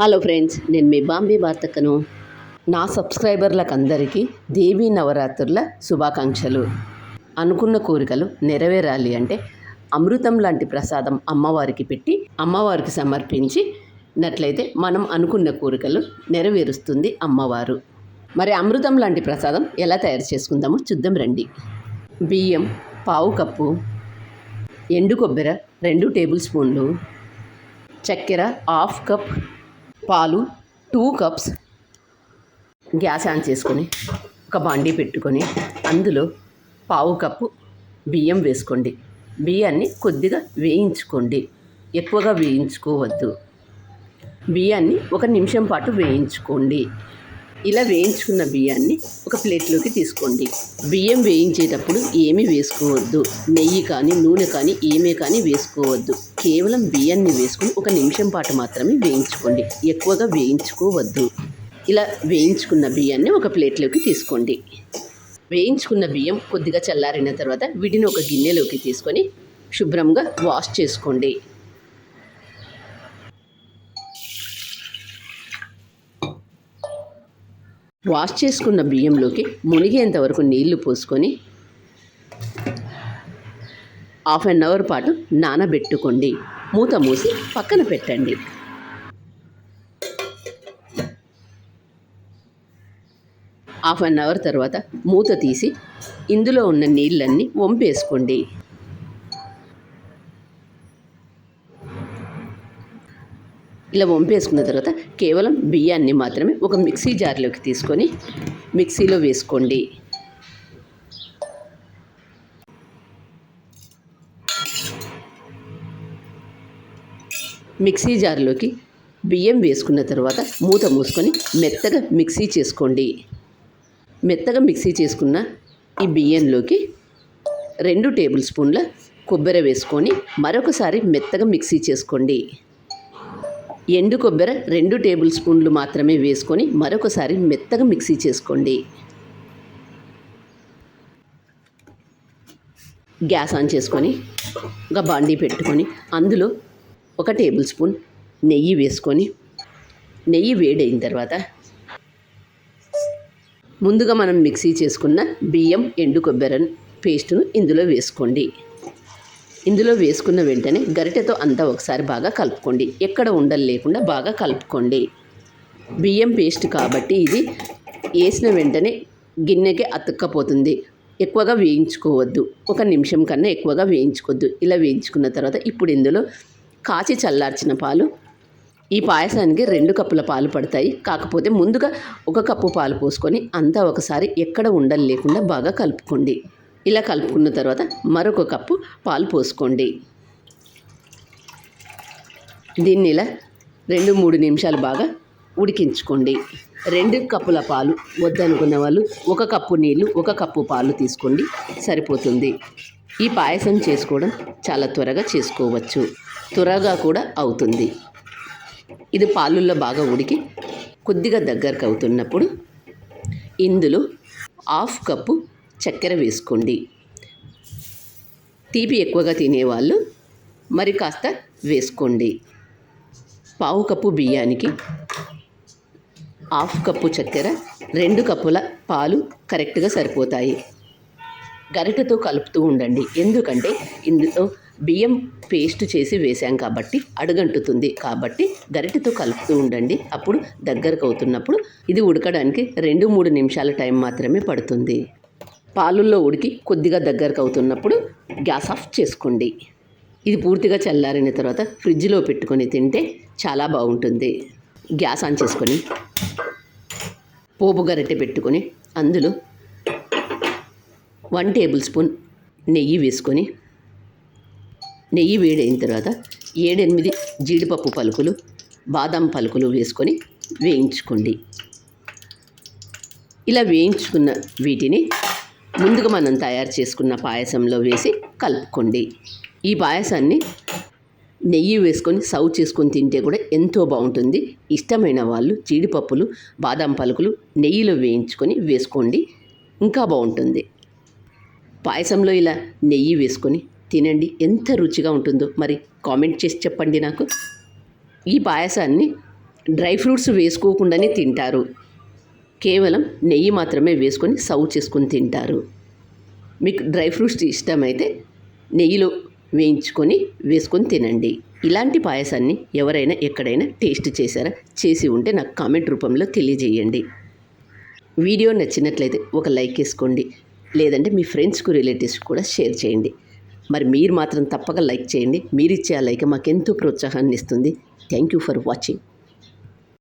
Hello friends నేను మీ బాంబే వార్తకను నా సబ్స్క్రైబర్లకు అందరికీ దేవీ నవరాత్రుల శుభాకాంక్షలు. అనుకున్న కోరికలు నెరవేరాలి అంటే అమృతం లాంటి ప్రసాదం అమ్మవారికి పెట్టి అమ్మవారికి సమర్పించి నట్లయితే మనం అనుకున్న కోరికలు నెరవేరుస్తుంది అమ్మవారు. మరి అమృతం లాంటి ప్రసాదం ఎలా తయారు చేసుకుందామో చూద్దాం రండి. బియ్యం పావు కప్పు ఎండు కొబ్బరి రెండు టేబుల్ స్పూన్లు చక్కెర హాఫ్ కప్ పాలు టూ కప్స్ గ్యాస్ ఆన్ చేసుకొని ఒక బాండీ పెట్టుకొని అందులో పావు కప్పు బియ్యం వేసుకోండి. బియ్యాన్ని కొద్దిగా వేయించుకోండి. ఎక్కువగా వేయించుకోవద్దు. బియ్యాన్ని ఒక నిమిషం పాటు వేయించుకోండి. ఇలా వేయించుకున్న బియ్యాన్ని ఒక ప్లేట్లోకి తీసుకోండి. బియ్యం వేయించేటప్పుడు ఏమీ వేసుకోవద్దు. నెయ్యి కానీ నూనె కానీ ఏమీ కానీ వేసుకోవద్దు. కేవలం బియ్యాన్ని వేసుకుని ఒక నిమిషం పాటు మాత్రమే వేయించుకోండి. ఎక్కువగా వేయించుకోవద్దు. ఇలా వేయించుకున్న బియ్యాన్ని ఒక ప్లేట్లోకి తీసుకోండి. వేయించుకున్న బియ్యం కొద్దిగా చల్లారిన తర్వాత వీటిని ఒక గిన్నెలోకి తీసుకొని శుభ్రంగా వాష్ చేసుకోండి. వాష్ చేసుకున్న బియ్యంలోకి మునిగేంత వరకు నీళ్ళు పోసుకొని హాఫ్ అన్ అవర్ పాటు నానబెట్టుకోండి. మూత మూసి పక్కన పెట్టండి. హాఫ్ అన్ అవర్ తర్వాత మూత తీసి ఇందులో ఉన్న నీళ్ళన్నీ వంపేసుకోండి. ఇలా వంపేసుకున్న తర్వాత కేవలం బియ్యాన్ని మాత్రమే ఒక మిక్సీ జార్లోకి తీసుకొని మిక్సీలో వేసుకోండి. మిక్సీ జార్లోకి బియ్యం వేసుకున్న తర్వాత మూత మూసుకొని మెత్తగా మిక్సీ చేసుకోండి. మెత్తగా మిక్సీ చేసుకున్న ఈ బియ్యంలోకి రెండు టేబుల్ స్పూన్ల కొబ్బరి వేసుకొని మరొకసారి మెత్తగా మిక్సీ చేసుకోండి. ఎండు కొబ్బరి రెండు టేబుల్ స్పూన్లు మాత్రమే వేసుకొని మరొకసారి మెత్తగా మిక్సీ చేసుకోండి. గ్యాస్ ఆన్ చేసుకొని ఒక బాండీ పెట్టుకొని అందులో ఒక టేబుల్ స్పూన్ నెయ్యి వేసుకొని నెయ్యి వేడైన తర్వాత ముందుగా మనం మిక్సీ చేసుకున్న బియ్యం ఎండు కొబ్బరి పేస్టును ఇందులో వేసుకోండి. ఇందులో వేసుకున్న వెంటనే గరిటెతో అంతా ఒకసారి బాగా కలుపుకోండి. ఎక్కడ ఉండలు లేకుండా బాగా కలుపుకోండి. బియ్యం పేస్ట్ కాబట్టి ఇది వేసిన వెంటనే గిన్నెకి అతుక్కపోతుంది. ఎక్కువగా వేయించుకోవద్దు. ఒక నిమిషం కన్నా ఎక్కువగా వేయించుకోవద్దు. ఇలా వేయించుకున్న తర్వాత ఇప్పుడు ఇందులో కాచి చల్లార్చిన పాలు ఈ పాయసానికి రెండు కప్పుల పాలు పడతాయి. కాకపోతే ముందుగా ఒక కప్పు పాలు పోసుకొని అంతా ఒకసారి ఎక్కడ ఉండలు లేకుండా బాగా కలుపుకోండి. ఇలా కలుపుకున్న తర్వాత మరొక కప్పు పాలు పోసుకోండి. దీన్ని ఇలా రెండు మూడు నిమిషాలు బాగా ఉడికించుకోండి. రెండు కప్పుల పాలు వద్దనుకున్న వాళ్ళు ఒక కప్పు నీళ్ళు ఒక కప్పు పాలు తీసుకోండి. సరిపోతుంది. ఈ పాయసం చేసుకోవడం చాలా త్వరగా చేసుకోవచ్చు. త్వరగా కూడా అవుతుంది. ఇది పాలుల్లో బాగా ఉడికి కొద్దిగా దగ్గరకు అవుతున్నప్పుడు ఇందులో హాఫ్ కప్పు చక్కెర వేసుకోండి. తీపి ఎక్కువగా తినేవాళ్ళు మరి కాస్త వేసుకోండి. పావు కప్పు బియ్యానికి హాఫ్ కప్పు చక్కెర రెండు కప్పుల పాలు కరెక్ట్గా సరిపోతాయి. గరిటతో కలుపుతూ ఉండండి. ఎందుకంటే ఇందులో బియ్యం పేస్ట్ చేసి వేసాం కాబట్టి అడుగంటుతుంది. కాబట్టి గరిటెతో కలుపుతూ ఉండండి. అప్పుడు దగ్గరకు అవుతున్నప్పుడు ఇది ఉడకడానికి రెండు మూడు నిమిషాల టైం మాత్రమే పడుతుంది. పాలుల్లో ఉడికి కొద్దిగా దగ్గరకు అవుతున్నప్పుడు గ్యాస్ ఆఫ్ చేసుకోండి. ఇది పూర్తిగా చల్లారిన తర్వాత ఫ్రిడ్జ్లో పెట్టుకొని తింటే చాలా బాగుంటుంది. గ్యాస్ ఆన్ చేసుకొని పోపు గరిటె పెట్టుకొని అందులో వన్ టేబుల్ స్పూన్ నెయ్యి వేసుకొని నెయ్యి వేడైన తర్వాత ఏడెనిమిది జీడిపప్పు పలుకులు బాదం పలుకులు వేసుకొని వేయించుకోండి. ఇలా వేయించుకున్న వీటిని ముందుగా మనం తయారు చేసుకున్న పాయసంలో వేసి కలుపుకోండి. ఈ పాయసాన్ని నెయ్యి వేసుకొని సర్వ్ చేసుకొని తింటే కూడా ఎంతో బాగుంటుంది. ఇష్టమైన వాళ్ళు జీడిపప్పులు బాదం పలుకులు నెయ్యిలో వేయించుకొని వేసుకోండి. ఇంకా బాగుంటుంది. పాయసంలో ఇలా నెయ్యి వేసుకొని తినండి. ఎంత రుచిగా ఉంటుందో మరి కామెంట్ చేసి చెప్పండి నాకు. ఈ పాయసాన్ని డ్రై ఫ్రూట్స్ వేసుకోకుండానే తింటారు. కేవలం నెయ్యి మాత్రమే వేసుకొని సర్వ్ చేసుకొని తింటారు. మీకు డ్రై ఫ్రూట్స్ ఇష్టమైతే నెయ్యిలో వేయించుకొని వేసుకొని తినండి. ఇలాంటి పాయసాన్ని ఎవరైనా ఎక్కడైనా టేస్ట్ చేశారా చేసి ఉంటే నాకు కామెంట్ రూపంలో తెలియజేయండి. వీడియో నచ్చినట్లయితే ఒక లైక్ వేసుకోండి. లేదంటే మీ ఫ్రెండ్స్కు రిలేటివ్స్ కూడా షేర్ చేయండి. మరి మీరు మాత్రం తప్పక లైక్ చేయండి. మీరు ఇచ్చే ఆ లైక్ మాకెంతో ప్రోత్సాహాన్ని ఇస్తుంది. Thank you for watching.